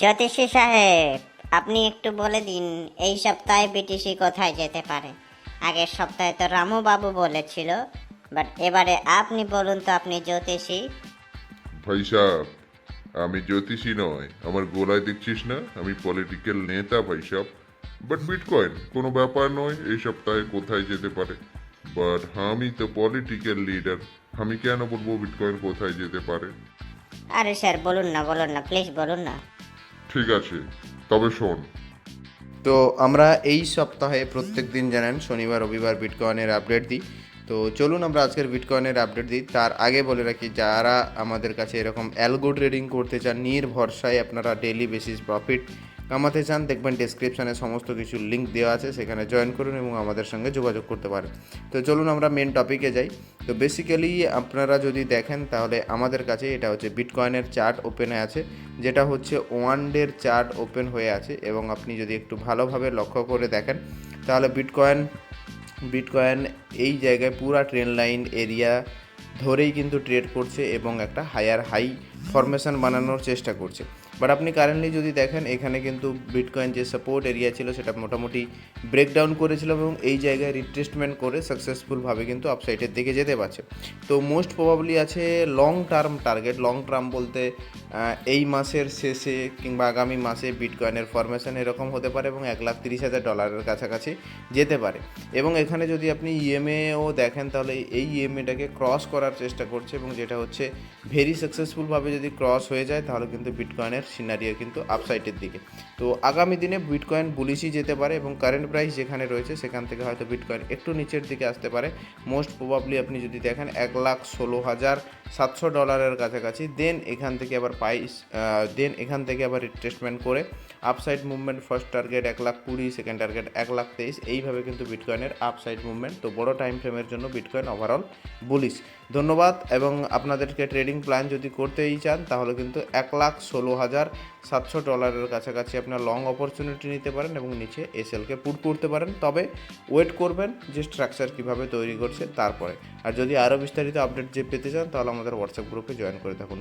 জ্যোতিষী সাহেব আপনি একটু বলে দিন এই সপ্তাহে বিটিসি কোথায় যেতে পারে? আগের সপ্তাহে তো রামু বাবু বলেছিল বাট এবারে আপনি বলুন তো আপনি জ্যোতিষী। ভাই সাহেব আমি জ্যোতিষী নয় আমার গোলায় দেখছিস না? আমি পলিটিক্যাল নেতা ভাই সাহেব বাট বিটকয়েন কোনো ব্যাপার নয় এই সপ্তাহে কোথায় যেতে পারে? বাট আমি তো পলিটিক্যাল লিডার আমি কেন বলব বিটকয়েন কোথায় যেতে পারে? আরে স্যার বলুন না বলুন না প্লিজ বলুন না। ঠিক আছে, তবে শোন। তো আমরা এই সপ্তাহে প্রত্যেক দিন জানেন, শনিবার, রবিবার বিটকয়েনের আপডেট দিই। তো চলুন আমরা আজকের বিটকয়েনের আপডেট দিই। তার আগে বলে রাখি, যারা আমাদের কাছে এরকম অ্যালগো ট্রেডিং করতে চান নির্ভরসায় আপনারা ডেলি বেসিস প্রফিট কামাতে চান, দেখবেন ডেসক্রিপশানে সমস্ত কিছু লিঙ্ক দেওয়া আছে, সেখানে জয়েন করুন এবং আমাদের সঙ্গে যোগাযোগ করতে পারেন। তো চলুন আমরা মেন টপিকে যাই। তো বেসিক্যালি আপনারা যদি দেখেন, তাহলে আমাদের কাছে এটা হচ্ছে বিটকয়েনের চার্ট ওপেনে আছে, যেটা হচ্ছে ওয়ান ডের চার্ট ওপেন হয়ে আছে এবং আপনি যদি একটু ভালোভাবে লক্ষ্য করে দেখেন, তাহলে বিটকয়েন বিটকয়েন এই জায়গায় পুরা ট্রেন লাইন এরিয়া ধরেই কিন্তু ট্রেড করছে এবং একটা হায়ার হাই ফরমেশন বানানোর চেষ্টা করছে। বাট আপনি কারেন্টলি যদি দেখেন, এখানে কিন্তু বিটকয়েন যে সাপোর্ট এরিয়া ছিল, সেটা মোটামুটি ব্রেকডাউন করেছিল এবং এই জায়গায় রিট্রেসমেন্ট করে সাকসেসফুলভাবে কিন্তু আপসাইডের দিকে যেতে পারছে। তো মোস্ট প্রবাবলি আছে long term target long term বলতে এই মাসের শেষে কিংবা আগামী মাসে বিটকয়েনের ফরমেশন এরকম হতে পারে এবং এক লাখ তিরিশ হাজার ডলারের কাছাকাছি যেতে পারে। এবং এখানে যদি আপনি ইএমএও দেখেন, তাহলে এই ইএমএটাকে ক্রস করার চেষ্টা করছে এবং যেটা হচ্ছে ভেরি সাকসেসফুলভাবে যদি ক্রস হয়ে যায়, তাহলে কিন্তু বিটকয়েনের সিনারিও কিন্তু আপসাইডের দিকে। তো আগামী দিনে বিটকয়েন বুলিশই যেতে পারে এবং কারেন্ট প্রাইস যেখানে রয়েছে, সেখান থেকে হয়তো বিটকয়েন একটু নিচের দিকে আসতে পারে। মোস্ট প্রবাবলি আপনি যদি দেখেন, এক লাখ ষোলো হাজার সাতশো ডলারের কাছাকাছি দেন এখান থেকে আবার পাইস দেন এখান থেকে আবার রিট্রেসমেন্ট করে আপসাইড মুভমেন্ট ফার্স্ট টার্গেট এক লাখ কুড়ি সেকেন্ড টার্গেট এক লাখ তেইশ, এইভাবে কিন্তু বিটকয়েনের আপসাইড মুভমেন্ট তো বড় টাইম ফ্রেমের জন্য বিটকয়েন ওভারঅল বুলিশ ধন্যবাদ, এবং আপনাদেরকে ট্রেডিং প্ল্যান যদি করতেই চান, তাহলে কিন্তু এক লাখ ষোলো হাজার সাতশো ডলারের কাছাকাছি আপনার লং অপরচুনিটি নিতে পারেন এবং নিচে এসএলকে পুট করতে পারেন। তবে ওয়েট করবেন যে স্ট্রাকচার কীভাবে তৈরি করছে তারপরে। আর যদি আরও বিস্তারিত আপডেট যে পেতে চান, তাহলে আমাদের হোয়াটসঅ্যাপ গ্রুপে জয়েন করে থাকুন।